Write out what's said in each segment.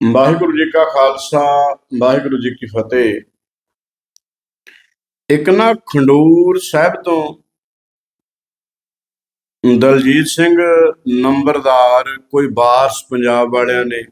ਵਾਹਿਗੁਰੂ ਜੀ ਕਾ ਖਾਲਸਾ, ਵਾਹਿਗੁਰੂ ਜੀ ਕੀ ਫਤਿਹ। ਇੱਕ ਨਾ ਖੰਡੂਰ ਸਾਹਿਬ ਤੋਂ ਦਲਜੀਤ ਸਿੰਘ ਨੰਬਰਦਾਰ, ਕੋਈ ਬਾਸ ਪੰਜਾਬ ਵਾਲਿਆਂ ਨੇ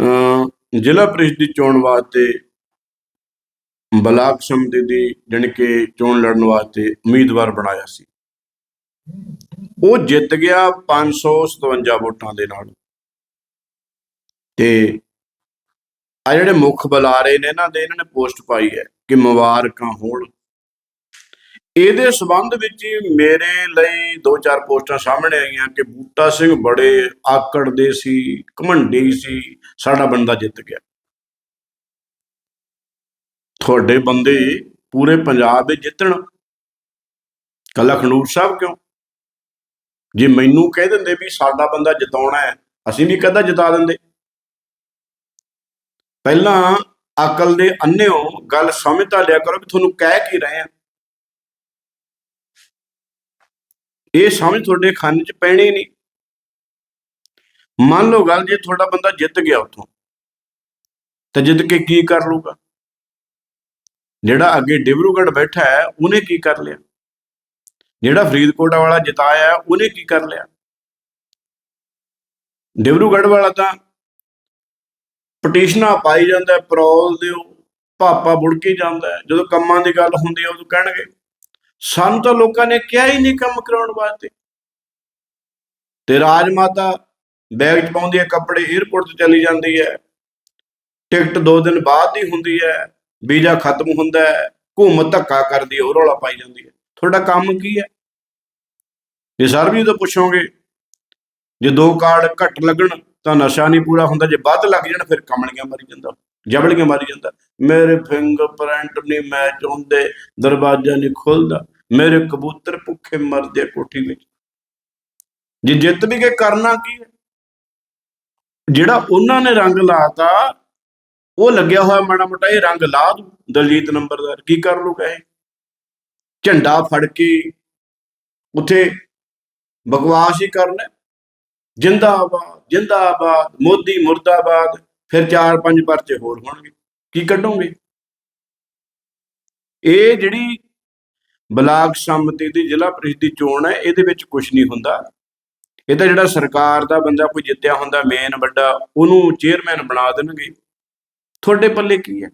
ਅਮ ਜ਼ਿਲ੍ਹਾ ਪ੍ਰੀਸ਼ਦ ਦੀ ਚੋਣ ਵਾਸਤੇ ਬਲਾਕ ਸਮਿਤੀ ਦੀ, ਜਾਣੀ ਕੇ ਚੋਣ ਲੜਨ ਵਾਸਤੇ ਉਮੀਦਵਾਰ ਬਣਾਇਆ ਸੀ। ਉਹ ਜਿੱਤ ਗਿਆ 557 ਵੋਟਾਂ ਦੇ ਨਾਲ। ਤੇ ਆ ਜਿਹੜੇ ਮੁੱਖ ਬੁਲਾਰੇ ਨੇ ਇਹਨਾਂ ਦੇ ਇਹਨਾਂ ਨੇ ਪੋਸਟ ਪਾਈ ਹੈ ਕਿ ਮੁਬਾਰਕਾਂ ਹੋਣ। ਇਹਦੇ ਸਬੰਧ ਵਿੱਚ ਮੇਰੇ ਲਈ ਦੋ ਚਾਰ ਪੋਸਟਾਂ ਸਾਹਮਣੇ ਆਈਆਂ ਕਿ ਬੂਟਾ ਸਿੰਘ ਬੜੇ ਆਕੜ ਦੇ ਸੀ, ਘਮੰਡੀ ਸੀ, ਸਾਡਾ ਬੰਦਾ ਜਿੱਤ ਗਿਆ। ਤੁਹਾਡੇ ਬੰਦੇ ਪੂਰੇ ਪੰਜਾਬ ਵਿੱਚ ਜਿੱਤਣ। ਕੱਲਾ ਖੰਡੂਰ ਸਾਹਿਬ ਕਿਉਂ? ਜੇ ਮੈਨੂੰ ਕਹਿ ਦਿੰਦੇ ਵੀ ਸਾਡਾ ਬੰਦਾ ਜਿਤਾਉਣਾ ਹੈ, ਅਸੀਂ ਵੀ ਕਦਾ ਜਿਤਾ ਦਿੰਦੇ। ਪਹਿਲਾਂ ਅਕਲ ਦੇ ਅੰਨਿਓ ਗੱਲ ਸਮਝ ਤਾਂ ਲਿਆ ਕਰੋ ਵੀ ਤੁਹਾਨੂੰ ਕਹਿ ਕੀ ਰਹੇ ਆ। ਇਹ ਸਮਝ ਤੁਹਾਡੇ ਖੰਨ 'ਚ ਪੈਣੀ ਨਹੀਂ। ਮੰਨ ਲਓ ਗੱਲ ਜੇ ਤੁਹਾਡਾ ਬੰਦਾ ਜਿੱਤ ਗਿਆ ਉੱਥੋਂ, ਤਾਂ ਜਿੱਤ ਕੇ ਕੀ ਕਰ ਲੂਗਾ ਜਿਹੜਾ ਅੱਗੇ ਡਿਬਰੂਗੜ੍ਹ ਬੈਠਾ ਹੈ, ਉਹਨੇ ਕੀ ਕਰ ਲਿਆ? ਜਿਹੜਾ ਫਰੀਦਕੋਟ ਵਾਲਾ ਜਿਤਾਇਆ ਉਹਨੇ ਕੀ ਕਰ ਲਿਆ? ਡਿਬਰੂਗੜ੍ਹ ਵਾਲਾ ਤਾਂ ਪਟੀਸ਼ਨਾਂ ਪਾਈ ਜਾਂਦਾ ਹੈ, ਪਰੋਲ ਦਿਓ ਪਾਪਾ ਬੁੜਕੀ ਜਾਂਦਾ ਜਦੋਂ ਕੰਮਾਂ ਦੀ ਗੱਲ ਹੁੰਦੀ ਹੈ ਉਦੋਂ ਕਹਿਣਗੇ। ਸਾਨੂੰ ਤਾਂ ਲੋਕਾਂ ਨੇ ਕਿਹਾ ਹੀ ਨਹੀਂ ਕੰਮ ਕਰਾਉਣ ਵਾਸਤੇ। ਤੇ ਰਾਜ ਮਾਤਾ ਬੈਗ 'ਚ ਪਾਉਂਦੀ ਹੈ ਕੱਪੜੇ 에ਅਰਪੋਰਟ ਤੇ ਚਲੀ ਜਾਂਦੀ ਹੈ। ਟਿਕਟ 2 ਦਿਨ ਬਾਅਦ ਦੀ ਹੁੰਦੀ ਹੈ ਵੀਜ਼ਾ ਖਤਮ ਹੁੰਦਾ ਹੈ ਘੁੰਮ ਧੱਕਾ ਕਰਦੀ ਹੈ ਉਹ ਰੌਲਾ ਪਾਈ ਜਾਂਦੀ ਹੈ। ਤੁਹਾਡਾ ਕੰਮ ਕੀ ਹੈ? ਜੇ ਸਰ ਵੀ ਤਾਂ ਪੁੱਛੋਗੇ ਜੇ ਦੋ ਕਾਰਡ ਘੱਟ ਲੱਗਣ ਤਾਂ ਨਸ਼ਾ ਨਹੀਂ ਪੂਰਾ ਹੁੰਦਾ, ਜੇ ਵੱਧ ਲੱਗ ਜਾਣ ਫਿਰ ਕਮਲੀਆਂ ਮਰੀ ਜਾਂਦਾ, ਜਬਲੀਆਂ ਮਾਰੀ ਜਾਂਦਾ। ਮੇਰੇ ਫਿੰਗਰਪ੍ਰਿੰਟ ਨਹੀਂ ਮੈਚ ਹੁੰਦੇ, ਦਰਵਾਜ਼ਾ ਨਹੀਂ ਖੁੱਲਦਾ, ਮੇਰੇ ਕਬੂਤਰ ਭੁੱਖੇ ਮਰਦੇ ਕੋਠੀ ਵਿੱਚ। ਜੇ ਜਿੱਤ ਵੀ ਕੇ ਕਰਨਾ ਕੀ ਹੈ? ਜਿਹੜਾ ਉਹਨਾਂ ਨੇ ਰੰਗ ਲਾਤਾ, ਉਹ ਲੱਗਿਆ ਹੋਇਆ ਮਾੜਾ ਮੋਟਾ, ਇਹ ਰੰਗ ਲਾ ਦੂ ਦਲਜੀਤ ਨੰਬਰਦਾਰ, ਕੀ ਕਰ ਲੂਗਾ ਇਹ? ਝੰਡਾ ਫੜ ਕੇ ਉਥੇ ਬਕਵਾਸ ਹੀ ਕਰਨਾ। ਜਿੰਦਾਬਾਦ ਜਿੰਦਾਬਾਦ, ਮੋਦੀ ਮੁਰਦਾਬਾਦ, ਫਿਰ ਚਾਰ ਪੰਜ ਪਰਚੇ ਹੋਰ ਹੋਣਗੇ। ਕੀ ਕੱਢੋਗੇ? ਇਹ ਜਿਹੜੀ ਬਲਾਕ ਸੰਮਤੀ ਦੀ ਜ਼ਿਲ੍ਹਾ ਪ੍ਰੀਸ਼ਦ ਦੀ ਚੋਣ ਹੈ, ਇਹਦੇ ਵਿੱਚ ਕੁਝ ਨਹੀਂ ਹੁੰਦਾ। ਇਹ ਤਾਂ ਜਿਹੜਾ ਸਰਕਾਰ ਦਾ ਬੰਦਾ ਕੋਈ ਜਿੱਤਿਆ ਹੁੰਦਾ, ਮੇਨ ਵੱਡਾ, ਉਹਨੂੰ ਚੇਅਰਮੈਨ ਬਣਾ ਦੇਣਗੇ। ਤੁਹਾਡੇ ਪੱਲੇ ਕੀ ਹੈ?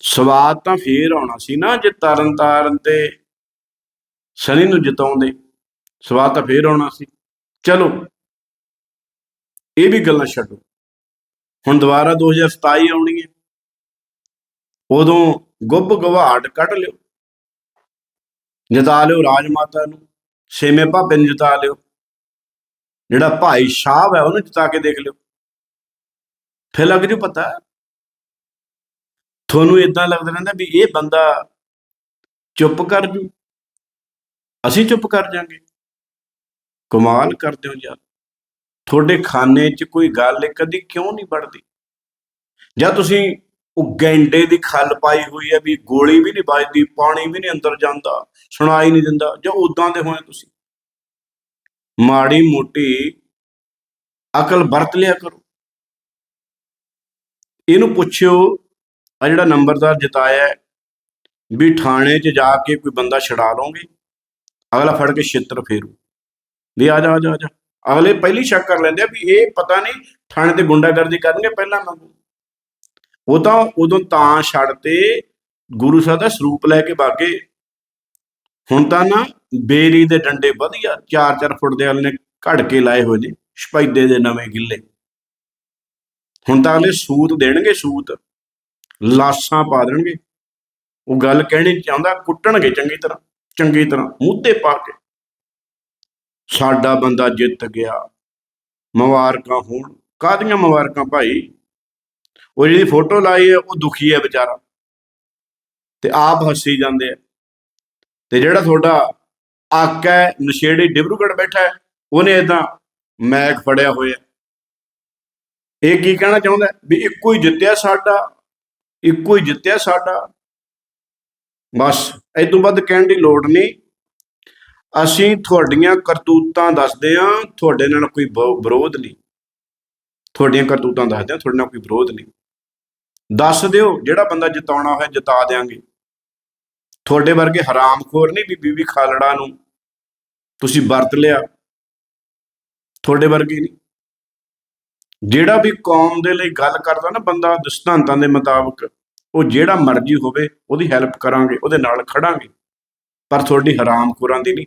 ਸਵਾਦ ਤਾਂ ਫੇਰ ਆਉਣਾ ਸੀ ਨਾ, ਜੇ ਤਰਨ ਤਾਰਨ ਤੇ ਸਨੀ ਨੂੰ ਜਿਤਾਉਂਦੇ। ਸਵਾਦ ਤਾਂ ਫੇਰ ਆਉਣਾ ਸੀ। ਚਲੋ, ਇਹ ਵੀ ਗੱਲਾਂ ਛੱਡੋ। ਹੁਣ ਦੁਬਾਰਾ 2027 ਆਉਣੀ ਹੈ। ਉਦੋਂ ਗੁੱਬ ਗਵਾੜ ਕੱਢ ਲਿਓ। ਜਿਤਾ ਲਿਓ ਰਾਜ ਮਾਤਾ ਨੂੰ, ਛੇਵੇਂ ਭਾਪੇ ਨੂੰ ਜਿਤਾ ਲਿਓ। ਜਿਹੜਾ ਭਾਈ ਸਾਹਿਬ ਹੈ, ਉਹਨੂੰ ਜਿਤਾ ਕੇ ਦੇਖ ਲਿਓ। ਫਿਰ ਲੱਗ ਜੂ ਪਤਾ। ਤੁਹਾਨੂੰ ਇਦਾਂ ਲੱਗਦਾ ਰਹਿੰਦਾ ਵੀ ਇਹ ਬੰਦਾ ਚੁੱਪ ਕਰ ਜੂ। ਅਸੀਂ ਚੁੱਪ ਕਰ ਜਾਾਂਗੇ। ਕਮਾਲ ਕਰਦੇ ਹੋ ਯਾਰ। ਤੁਹਾਡੇ ਖਾਨੇ 'ਚ ਕੋਈ ਗੱਲ ਕਦੀ ਕਿਉਂ ਨਹੀਂ ਵੜਦੀ ਜਾਂ ਤੁਸੀਂ ਉਹ ਗੈਂਡੇ ਦੀ ਖੱਲ ਪਾਈ ਹੋਈ ਹੈ ਵੀ ਗੋਲੀ ਵੀ ਨਹੀਂ ਵੱਜਦੀ, ਪਾਣੀ ਵੀ ਨਹੀਂ ਅੰਦਰ ਜਾਂਦਾ, ਸੁਣਾਈ ਨਹੀਂ ਦਿੰਦਾ, ਜਾਂ ਉਦਾਂ ਦੇ ਹੋਏ ਤੁਸੀਂ? ਮਾੜੀ ਮੋਟੀ ਅਕਲ ਵਰਤ ਲਿਆ ਕਰੋ। ਇਹਨੂੰ ਪੁੱਛਿਓ ਆ ਜਿਹੜਾ ਨੰਬਰਦਾਰ ਜਿਤਾਇਆ ਵੀ ਥਾਣੇ 'ਚ ਜਾ ਕੇ ਕੋਈ ਬੰਦਾ ਛਡਾ ਲਓਗੇ? ਅਗਲਾ ਫੜ ਕੇ ਛਿੱਤਰ ਫੇਰੂ ਵੀ ਆ ਜਾ ਆ ਜਾ ਆ ਜਾ। ਅਗਲੇ ਪਹਿਲੀ ਸ਼ੱਕ ਕਰ ਲੈਂਦੇ ਆ ਵੀ ਇਹ ਪਤਾ ਨਹੀਂ ਥਾਣੇ ਤੇ ਗੁੰਡਾਗਰਦੀ ਕਰਨਗੇ ਪਹਿਲਾਂ ਮੰਗੂ ਉਹ ਤਾਂ ਉਦੋਂ ਤਾਂ ਛੱਡ ਤੇ ਗੁਰੂ ਸਾਹਿਬ ਦਾ ਸਰੂਪ ਲੈ ਕੇ ਬਾਗੇ ਹੁਣ ਤਾਂ ਨਾ ਬੇਰੀ ਦੇ ਡੰਡੇ ਵਧੀਆ 4-4 ਫੁੱਟ ਦੇ ਵਾਲੇ ਨੇ ਘੜ ਕੇ ਲਾਏ ਹੋਏ ਨੇ ਸਪੈਦੇ ਦੇ ਨਵੇਂ ਗਿੱਲੇ। ਹੁਣ ਤਾਂ ਅਗਲੇ ਸੂਤ ਦੇਣਗੇ ਸੂਤ। ਲਾਸ਼ਾਂ ਪਾ ਦੇਣਗੇ। ਉਹ ਗੱਲ ਕਹਿਣੀ ਚਾਹੁੰਦਾ ਕੁੱਟਣਗੇ ਚੰਗੀ ਤਰ੍ਹਾਂ ਚੰਗੀ ਤਰ੍ਹਾਂ ਮੁੱਦੇ ਪਾ ਕੇ। ਸਾਡਾ ਬੰਦਾ ਜਿੱਤ ਗਿਆ। ਮੁਬਾਰਕਾਂ ਹੋਣ। ਕਾਹਦੀਆਂ ਮੁਬਾਰਕਾਂ ਭਾਈ? ਉਹ ਜਿਹੜੀ ਫੋਟੋ ਲਾਈ ਹੈ, ਉਹ ਦੁਖੀ ਹੈ ਵਿਚਾਰਾ। ਤੇ ਆਪ ਹੱਸੀ ਜਾਂਦੇ ਆ। ਤੇ ਜਿਹੜਾ ਤੁਹਾਡਾ ਆਕਾ ਹੈ, ਨਸ਼ੇੜੀ ਡਿਬਰੂਗੜ੍ਹ ਬੈਠਾ ਹੈ, ਉਹਨੇ ਇਦਾਂ ਮੈਕ ਫੜਿਆ ਹੋਇਆ। ਇਹ ਕੀ ਕਹਿਣਾ ਚਾਹੁੰਦਾ ਵੀ ਇੱਕੋ ਹੀ ਜਿੱਤਿਆ ਸਾਡਾ, ਇੱਕੋ ਹੀ ਜਿੱਤਿਆ ਸਾਡਾ। ਬਸ, ਇਹ ਤੋਂ ਵੱਧ ਕਹਿਣ ਦੀ ਲੋੜ ਨਹੀਂ। ਅਸੀਂ ਤੁਹਾਡੀਆਂ ਕਰਤੂਤਾਂ ਦੱਸਦੇ ਹਾਂ, ਤੁਹਾਡੇ ਨਾਲ ਕੋਈ ਬ- ਵਿਰੋਧ ਨਹੀਂ। ਤੁਹਾਡੀਆਂ ਕਰਤੂਤਾਂ ਦੱਸਦੇ ਹਾਂ, ਤੁਹਾਡੇ ਨਾਲ ਕੋਈ ਵਿਰੋਧ ਨਹੀਂ। ਦੱਸ ਦਿਓ, ਜਿਹੜਾ ਬੰਦਾ ਜਿਤਾਉਣਾ ਹੋਇਆ ਜਿਤਾ ਦਿਆਂਗੇ। ਤੁਹਾਡੇ ਵਰਗੇ ਹਰਾਮਖੋਰ ਨਹੀਂ ਵੀ ਬੀਬੀ ਖਾਲੜਾ ਨੂੰ ਤੁਸੀਂ ਵਰਤ ਲਿਆ। ਤੁਹਾਡੇ ਵਰਗੇ ਨਹੀਂ। ਜਿਹੜਾ ਵੀ ਕੌਮ ਦੇ ਲਈ ਗੱਲ ਕਰਦਾ ਨਾ ਬੰਦਾ ਸਿਧਾਂਤਾਂ ਦੇ ਮੁਤਾਬਕ, ਉਹ ਜਿਹੜਾ ਮਰਜ਼ੀ ਹੋਵੇ, ਉਹਦੀ ਹੈਲਪ ਕਰਾਂਗੇ, ਉਹਦੇ ਨਾਲ ਖੜਾਂਗੇ। ਪਰ ਤੁਹਾਡੀ ਹਰਾਮਖੋਰਾਂ ਦੀ ਨਹੀਂ।